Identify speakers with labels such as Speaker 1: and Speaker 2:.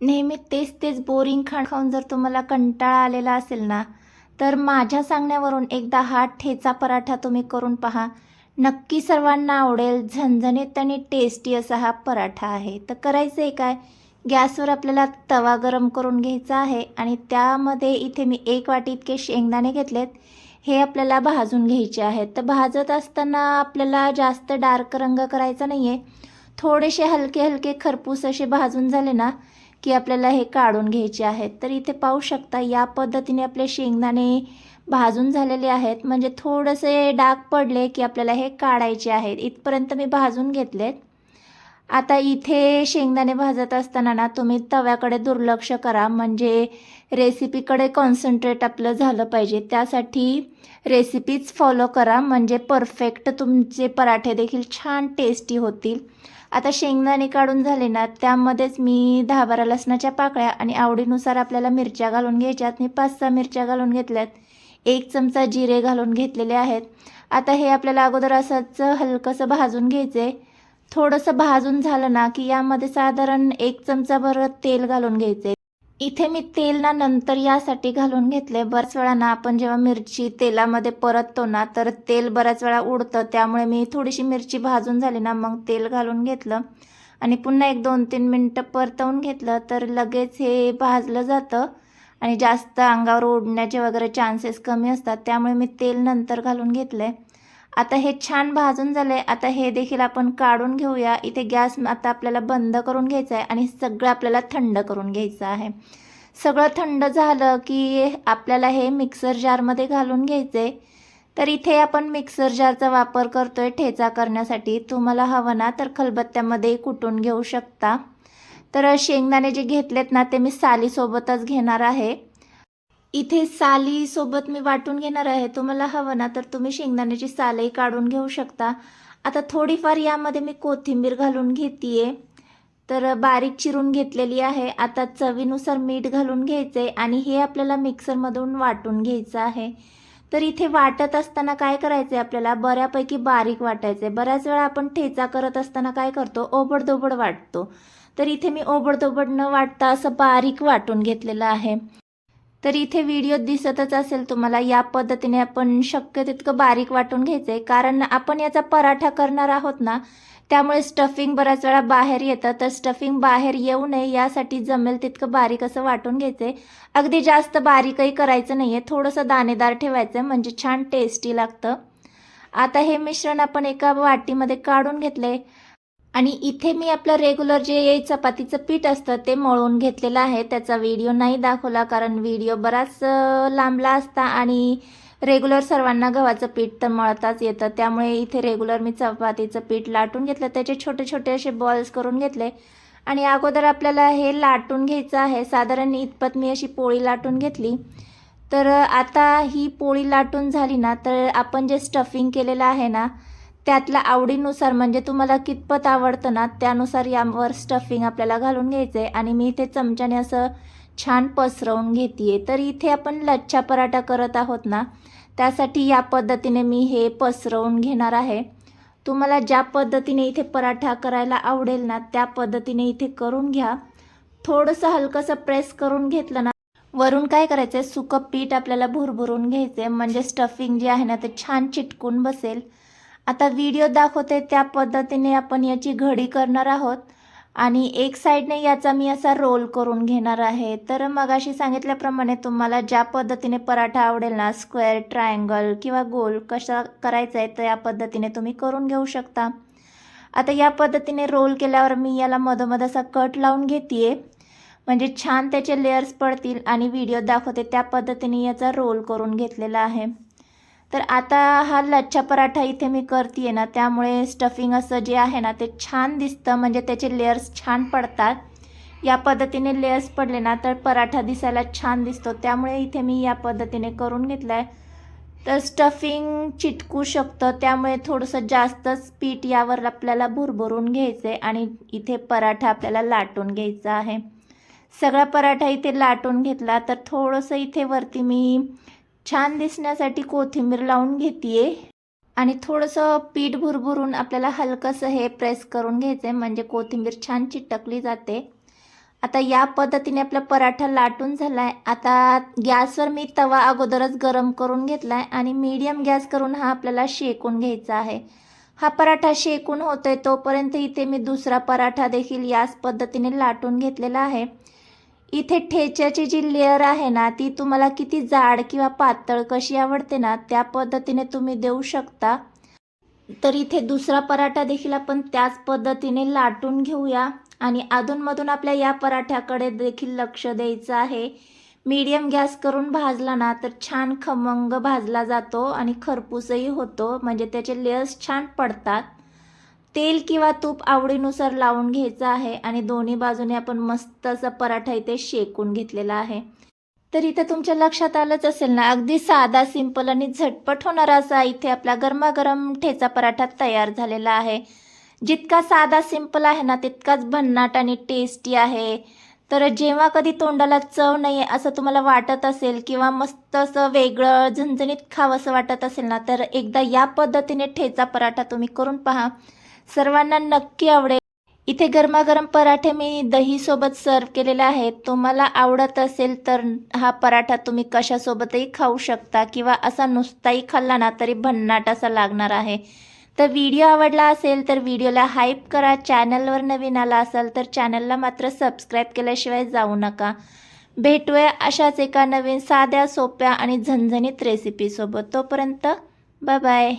Speaker 1: नेहमी तेच तेच बोरिंग खाण खाऊन जर तुम्हाला कंटाळा आलेला असेल ना तर माझ्या सांगण्यावरून एकदा हा ठेचा पराठा तुम्ही करून पहा. नक्की सर्वांना आवडेल झणझणीत आणि टेस्टी असा हा पराठा आहे. तर करायचं आहे काय? गॅसवर आपल्याला तवा गरम करून घ्यायचा आहे आणि त्यामध्ये इथे मी एक वाटी इतके शेंगदाणे घेतलेत. हे आपल्याला भाजून घ्यायचे आहेत. तर भाजत असताना आपल्याला जास्त डार्क रंग करायचा नाही आहे थोडेसे हलके हलके खरपूस असे भाजून झाले ना की आपल्याला हे काढून घ्यायचे आहेत. तर इथे पाहू शकता या पद्धतीने आपले शेंगदाणे भाजून झालेले आहेत. म्हणजे थोडेसे डाग पडले की आपल्याला हे काढायचे आहेत. इथपर्यंत मी भाजून घेतलेत. आता इथे शेंगदाणे भाजत असताना ना तुम्ही तव्याकडे दुर्लक्ष करा. म्हणजे रेसिपीकडे कॉन्सन्ट्रेट आपलं झालं पाहिजे. त्यासाठी रेसिपीच फॉलो करा. म्हणजे परफेक्ट तुमचे पराठे देखील छान टेस्टी होतील. आता शेंगदाणे काढून झाले ना त्यामध्येच मी दहा बारा लसणाच्या पाकळ्या आणि आवडीनुसार आपल्याला मिरच्या घालून घ्यायच्यात. मी पाच सहा मिरच्या घालून घेतल्यात. एक चमचा जिरे घालून घेतलेले आहेत. आता हे आपल्याला अगोदर असंच हलकंसं भाजून घ्यायचं आहे थोडंसं भाजून झालं ना की यामध्ये साधारण एक चमचा भर तेल घालून घ्यायचे इथे मी तेल ना नंतर यासाठी घालून घेतले बऱ्याच वेळा ना आपण जेव्हा मिरची तेलामध्ये परततो ना तर तेल बऱ्याच वेळा उडतं. त्यामुळे मी थोडीशी मिरची भाजून झाली ना मग तेल घालून घेतलं. आणि पुन्हा एक दोन तीन मिनटं परतवून घेतलं तर लगेच हे भाजलं जातं. आणि जास्त अंगावर ओढण्याचे वगैरे चान्सेस कमी असतात. त्यामुळे मी तेल नंतर घालून आहे आता हे छान भाजून झालं आहे आता हे देखील आपण काढून घेऊया. इथे गॅस आता आपल्याला बंद करून घ्यायचा आहे आणि सगळं आपल्याला थंड करून घ्यायचं आहे. सगळं थंड झालं की आपल्याला हे मिक्सर जारमध्ये घालून घ्यायचं आहे तर इथे आपण मिक्सर जारचा वापर करतो आहे ठेचा करण्यासाठी. तुम्हाला हवं ना तर खलबत्त्यामध्ये कुटून घेऊ शकता. तर शेंगदाणे जे घेतलेत ना ते मी सालीसोबतच घेणार आहे. इथे सालीसोबत मी वाटून घेणार आहे. तुम्हाला हवं ना तर तुम्ही शेंगदाण्याची सालही काढून घेऊ शकता. आता थोडीफार यामध्ये मी कोथिंबीर घालून घेते तर बारीक चिरून घेतलेली आहे. आता चवीनुसार मीठ घालून घ्यायचे आणि हे आपल्याला मिक्सरमधून वाटून घ्यायचं आहे. तर इथे वाटत असताना काय करायचं आहे आपल्याला? बऱ्यापैकी बारीक वाटायचं आहे बऱ्याच वेळा आपण ठेचा करत असताना काय करतो? ओबडधोबड वाटतो. तर इथे मी ओबडधोबड न वाटता असं बारीक वाटून घेतलेलं आहे. तर इथे व्हिडिओ दिसतच असेल तुम्हाला या पद्धतीने आपण शक्य तितकं बारीक वाटून घ्यायचं आहे कारण आपण याचा पराठा करणार आहोत ना त्यामुळे स्टफिंग बऱ्याच वेळा बाहेर येतं. तर स्टफिंग बाहेर येऊ नये यासाठी जमेल तितकं बारीक असं वाटून घ्यायचं आहे अगदी जास्त बारीकही करायचं नाही आहे थोडंसं दाणेदार ठेवायचं आहे म्हणजे छान टेस्टी लागतं. आता हे मिश्रण आपण एका वाटीमध्ये काढून घेतलं आहे आणि इथे मी आपलं रेग्युलर जे चपातीचं पीठ असतं ते मळून घेतलेलं आहे. त्याचा व्हिडिओ नाही दाखवला कारण व्हिडिओ बराच लांबला असता आणि रेग्युलर सर्वांना गव्हाचं पीठ तर मळताच येतं. त्यामुळे इथे रेग्युलर मी चपातीचं पीठ लाटून घेतलं. त्याचे छोटे छोटे असे बॉल्स करून घेतले. आणि अगोदर आपल्याला हे लाटून घ्यायचं आहे. साधारण इतपत मी अशी पोळी लाटून घेतली. तर आता ही पोळी लाटून झाली ना तर आपण जे स्टफिंग केलेलं आहे ना त्यातल्या आवडीनुसार म्हणजे तुम्हाला कितपत आवडतं ना त्यानुसार यावर स्टफिंग आपल्याला घालून घ्यायचं आहे आणि मी इथे चमच्याने असं छान पसरवून घेते तर इथे आपण लच्छा पराठा करत आहोत ना त्यासाठी या पद्धतीने मी हे पसरवून घेणार आहे. तुम्हाला ज्या पद्धतीने इथे पराठा करायला आवडेल ना त्या पद्धतीने इथे करून घ्या. थोडंसं हलकंसं प्रेस करून घेतलं ना वरून काय करायचं आहे सुकं पीठ आपल्याला भुरभुरून घ्यायचं आहे म्हणजे स्टफिंग जे आहे ना ते छान चिटकून बसेल. आता व्हिडिओ दाखवते त्या पद्धतीने आपण याची घडी करणार आहोत. आणि एक साईडने याचा मी असा रोल करून घेणार आहे. तर मगाशी सांगितल्याप्रमाणे तुम्हाला ज्या पद्धतीने पराठा आवडेल ना स्क्वेअर ट्रायंगल किंवा गोल कसा करायचा आहे तर या पद्धतीने तुम्ही करून घेऊ शकता. आता या पद्धतीने रोल केल्यावर मी याला मधोमध असा कट लावून घेते म्हणजे छान त्याचे लेयर्स पडतील आणि व्हिडिओ दाखवते त्या पद्धतीने याचा रोल करून घेतलेला आहे. तर आता हा लच्छा पराठा इथे मी करते ना त्यामुळे स्टफिंग असं जे आहे ना ते छान दिसतं म्हणजे त्याचे लेयर्स छान पडतात. या पद्धतीने लेयर्स पडले ना तर पराठा दिसायला छान दिसतो. त्यामुळे इथे मी या पद्धतीने करून घेतला आहे तर स्टफिंग चिटकू शकतं त्यामुळे थोडंसं जास्तच पीठ यावर आपल्याला भुरभरून घ्यायचं आहे आणि इथे पराठा आपल्याला लाटून घ्यायचा आहे. सगळा पराठा इथे लाटून घेतला तर थोडंसं इथे वरती मी छान दिसण्यासाठी कोथिंबीर लावून घेते आणि थोडंसं पीठ भुरभुरून आपल्याला हलकंसं हे प्रेस करून घ्यायचं आहे म्हणजे कोथिंबीर छान चिटकली जाते. आता या पद्धतीने आपला पराठा लाटून झाला आहे आता गॅसवर मी तवा अगोदरच गरम करून घेतला आहे आणि मीडियम गॅस करून हा आपल्याला शेकून घ्यायचा आहे. हा पराठा शेकून होतोय तोपर्यंत इथे मी दुसरा पराठा देखील याच पद्धतीने लाटून घेतलेला आहे. इथे ठेच्याची जी लेअर आहे ना ती तुम्हाला किती जाड किंवा पातळ कशी आवडते ना त्या पद्धतीने तुम्ही देऊ शकता. तर इथे दुसरा पराठा देखील आपण त्याच पद्धतीने लाटून घेऊया. आणि अधूनमधून आपल्या या पराठ्याकडे देखील लक्ष द्यायचं आहे. मीडियम गॅस करून भाजला ना तर छान खमंग भाजला जातो आणि खरपूसही होतो. म्हणजे त्याचे लेयर्स छान पडतात. तेल किंवा तूप आवडीनुसार लावून घ्यायचं आहे आणि दोन्ही बाजूने आपण मस्त असा पराठा इथे शेकून घेतलेला आहे. तर इथे तुमच्या लक्षात आलंच असेल ना अगदी साधा सिंपल आणि झटपट होणारा असा इथे आपला गरमागरम ठेचा पराठा तयार झालेला आहे. जितका साधा सिंपल आहे ना तितकाच भन्नाट आणि टेस्टी आहे. तर जेव्हा कधी तोंडाला चव नाही आहे असं तुम्हाला वाटत असेल किंवा मस्त असं वेगळं झणझणीत खावंसं वाटत असेल ना तर एकदा या पद्धतीने ठेचा पराठा तुम्ही करून पहा. सर्वांना नक्की आवडेल. इथे गरमागरम पराठे मी दहीसोबत सर्व केलेले आहेत. तुम्हाला आवडत असेल तर हा पराठा तुम्ही कशासोबतही खाऊ शकता किंवा असा नुसताही खाल्ला ना तरी भन्नाट असा लागणार आहे. तर व्हिडिओ आवडला असेल तर व्हिडिओला हाईप करा. चॅनलवर नवीन आला असाल तर चॅनलला मात्र सबस्क्राईब केल्याशिवाय जाऊ नका. भेटूया अशाच एका नवीन साध्या सोप्या आणि झणझणीत रेसिपीसोबत तोपर्यंत बाय बाय